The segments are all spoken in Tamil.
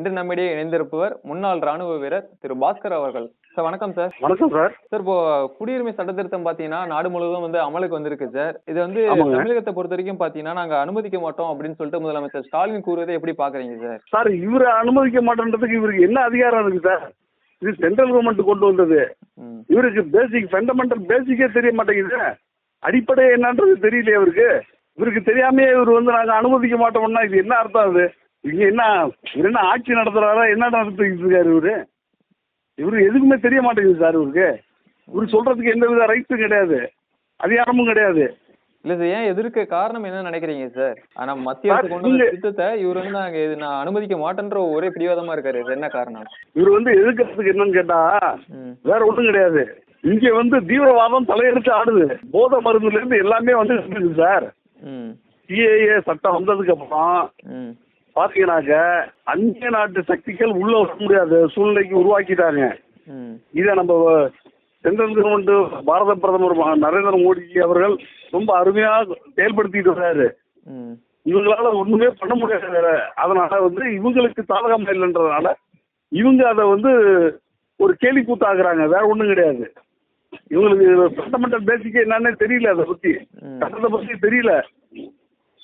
இன்று நம்மிடையே இணைந்திருப்பவர் முன்னாள் ராணுவ வீரர் திரு பாஸ்கர் அவர்கள். சார் வணக்கம் சார். வணக்கம் சார். சார் இப்போ குடியுரிமை சட்ட திருத்தம் பாத்தீங்கன்னா நாடு முழுவதும் வந்து அமலுக்கு வந்திருக்கு சார். இது வந்து. தமிழகத்தை பொறுத்த வரைக்கும் பாத்தீங்கன்னா நாங்க அனுமதிக்க மாட்டோம் அப்படின்னு சொல்லிட்டு முதலமைச்சர் ஸ்டாலின் கூறுவதை எப்படி பாக்குறீங்க சார்? சார் இவரை அனுமதிக்க மாட்டேன்றதுக்கு இவருக்கு என்ன அதிகாரம் இருக்கு சார்? இது சென்ட்ரல் கவர்மெண்ட் கொண்டு வந்தது. இவருக்கு பேசிக் ஃபண்டமெண்டல் பேசிக்கே தெரிய மாட்டேங்குது. அடிப்படை என்னன்றது தெரியலையே இவருக்கு இவருக்கு தெரியாமே இவர் வந்து நாங்கள் அனுமதிக்க மாட்டோம்னா இது என்ன அர்த்தம் அது? இங்க என்ன இவர் என்ன ஆட்சி நடத்துறாரா என்ன நடத்திட்டு இருக்காரு இவரு? இவருக்கு எதுக்குமே தெரிய மாட்டேங்குது சார் இவருக்கு. இவர் சொல்றதுக்கு எந்த வித ரைட்ஸும் கிடையாது. அதிகாரமும் கிடையாது. இல்ல சார் ஏன் எதிர்க்க காரணம் என்ன நினைக்கிறீங்க சார்? ஆனா மத்திய அரசு கொண்டு வந்த திட்டத்தை இவர் வந்து நாங்க இது நான் அனுமதிக்க மாட்டேன்ற ஒரே பிடிவாதமா இருக்காரு. இது என்ன காரணம்? இவர் வந்து எதிர்க்கிறதுக்கு என்னன்னு கேட்டா. வேற ஒன்றும் கிடையாது. இங்க வந்து தீவிரவாதம் தலையெடுத்து ஆடுது. போதை மருந்துல இருந்து எல்லாமே வந்து சார். ம். சிஏஏ சட்டம் வந்ததுக்கு அப்புறம் ம். பாத்தீங்கன்னாக்க அந்நிய நாட்டு சக்திகள் உள்ள வர முடியாத சூழ்நிலைக்கு உருவாக்கிட்டாங்க. இதை நம்ம சென்ட்ரல் கவர்மெண்ட் பாரத பிரதமர் நரேந்திர மோடி அவர்கள் ரொம்ப அருமையா செயல்படுத்திட்டு வர்றாரு. இவங்களால ஒண்ணுமே பண்ண முடியாது வேற. அதனால வந்து இவங்களுக்கு சாதகமா இல்லைன்றதுனால இவங்க அதை வந்து ஒரு கேலி கூத்தாக்குறாங்க. வேற ஒண்ணும் கிடையாது. இவங்களுக்கு ஃபண்டமெண்டல் பேசிக்கே என்னன்னே தெரியல அதை பத்தி. சட்டத்தை பத்தி தெரியல.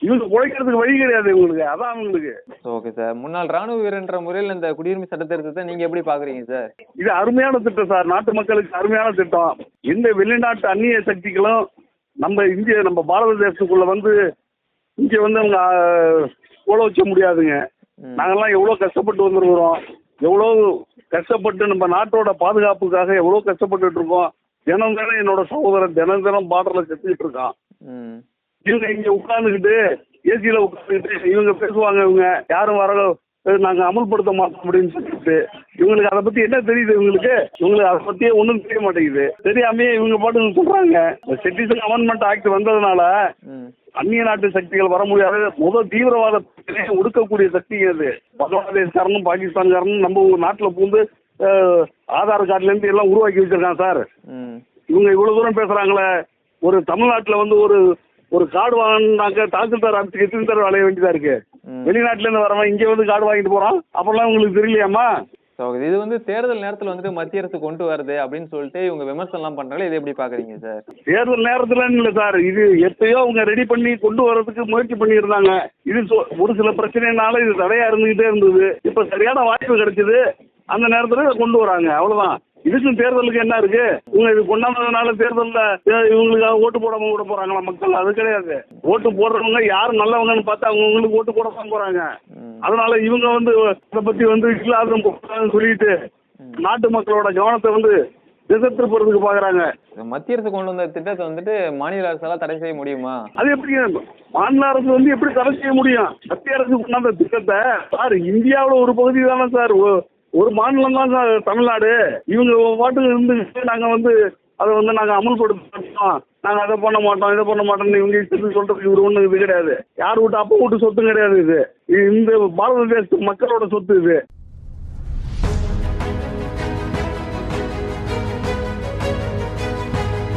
இவங்க உழைக்கிறதுக்கு வழி கிடையாது இவங்களுக்கு. அதான் அவங்களுக்கு. ஓகே சார் முன்னாள் ராணுவ வீரன்ற முறையில் இந்த குடியுரிமை சட்ட திருத்தத்தை நீங்க எப்படி பாக்குறீங்க சார் இது அருமையான திட்டம் சார் நாட்டு மக்களுக்கு அருமையான திட்டம். எந்த வெளிநாட்டு அந்நிய சக்திகளும் நம்ம இந்திய நம்ம பாரத தேசத்துக்குள்ள வந்து இங்க வந்து அவங்க கோல வச்ச முடியாதுங்க. நாங்கெல்லாம் எவ்வளோ கஷ்டப்பட்டு வந்திருக்கிறோம். எவ்வளோ கஷ்டப்பட்டு நம்ம நாட்டோட பாதுகாப்புக்காக எவ்வளோ கஷ்டப்பட்டுட்டு இருக்கோம். தினம் தினம் என்னோட சகோதரன் தினம் தினம் பார்டரில் செத்துக்கிட்டு இருக்கான். இவங்க இங்க உட்காந்துக்கிட்டு ஏசியில் உட்காந்துக்கிட்டு இவங்க பேசுவாங்க இவங்க யாரும் வர நாங்க அமல்படுத்த மாட்டோம் அப்படின்னு சொல்லிட்டு இவங்களுக்கு அதை பத்தி என்ன தெரியுது இவங்களுக்கு? இவங்களுக்கு அதை பத்தியே ஒன்றும் தெரிய மாட்டேங்குது. தெரியாமே இவங்க பாட்டுக்கு சொல்றாங்க. சிட்டிசன் அமெண்ட்மெண்ட் ஆக்ட் வந்ததுனால அந்நிய நாட்டு சக்திகள் வர முடியாது. முதல் தீவிரவாத ஒடுக்கக்கூடிய சக்தி அது. பங்களாதேஷ்காரனும் பாகிஸ்தான்காரனும் நம்ம உங்க நாட்டில் பூந்து ஆதார் கார்டுலேருந்து எல்லாம் உருவாக்கி வச்சிருக்கான் சார். இவங்க இவ்வளவு தூரம் பேசுறாங்களே. ஒரு தமிழ்நாட்டுல வந்து ஒரு ஒரு கார்டு வாங்கினாக்க தாசில்தார் ஆஃபீஸுக்கு எத்தனை அலைய வேண்டியதா இருக்கு. வெளிநாட்டுல இருந்து வரவன் இங்க வந்து கார்டு வாங்கிட்டு போறான். அப்பெல்லாம் உங்களுக்கு தெரியலையாம்மா? ஸோ இது வந்து தேர்தல் நேரத்துல வந்துட்டு மத்திய அரசு கொண்டு வருது அப்படின்னு சொல்லிட்டு இவங்க விமர்சனம்லாம் பண்றாங்க இதை எப்படி பாக்குறீங்க சார்? தேர்தல் நேரத்துல இல்ல சார். இது எப்பயோ அவங்க ரெடி பண்ணி கொண்டு வர்றதுக்கு முயற்சி பண்ணியிருந்தாங்க. இது ஒரு சில பிரச்சனைனால இது தடையா இருந்துகிட்டே இருந்தது. இப்ப சரியான வாய்ப்பு கிடைச்சது. அந்த நேரத்துல கொண்டு வராங்க. அவ்வளவுதான். இதுக்கும் தேர்தலுக்கு என்ன இருக்கு? இவங்க இது கொண்டாந்ததுனால தேர்தல்ல அஹ், இவங்களுக்காக ஓட்டு போடாம கூட போறாங்களா மக்கள்? அது கிடையாது. ஓட்டு போடுறவங்க யார் நல்லவங்கன்னு பார்த்து அவங்களுக்கு ஓட்டு போட தான் போறாங்க அதனால இவங்க வந்து இதை பத்தி வந்து இல்லாத சொல்லிட்டு நாட்டு மக்களோட கவனத்தை வந்து திசை திருப்புறதுக்கு பாக்குறாங்க மத்திய அரசு கொண்டு வந்த திட்டத்தை வந்துட்டு மாநில அரசால தடை செய்ய முடியுமா? அது எப்படி மாநில அரசு வந்து எப்படி தடை செய்ய முடியும்? மத்திய அரசு கொண்டாந்த திட்டத்தை சார் இந்தியாவுல ஒரு பகுதி தானே சார். ஒரு மாநிலம் தான் சார் தமிழ்நாடு. இவங்க பாட்டுக்கு இருந்து நாங்க வந்து அதை வந்து நாங்க அமல்படுத்த மாட்டோம் நாங்க அதை பண்ண மாட்டோம் இதை பண்ண மாட்டோம்னு இவங்க இஷ்டத்துக்கு சொல்றதுக்கு இவர் ஒண்ணு இது கிடையாது. யார் வீட்டு அப்பா வீட்டு சொத்தும் கிடையாது இது. இது இந்த பாரத தேசத்து மக்களோட சொத்து இது.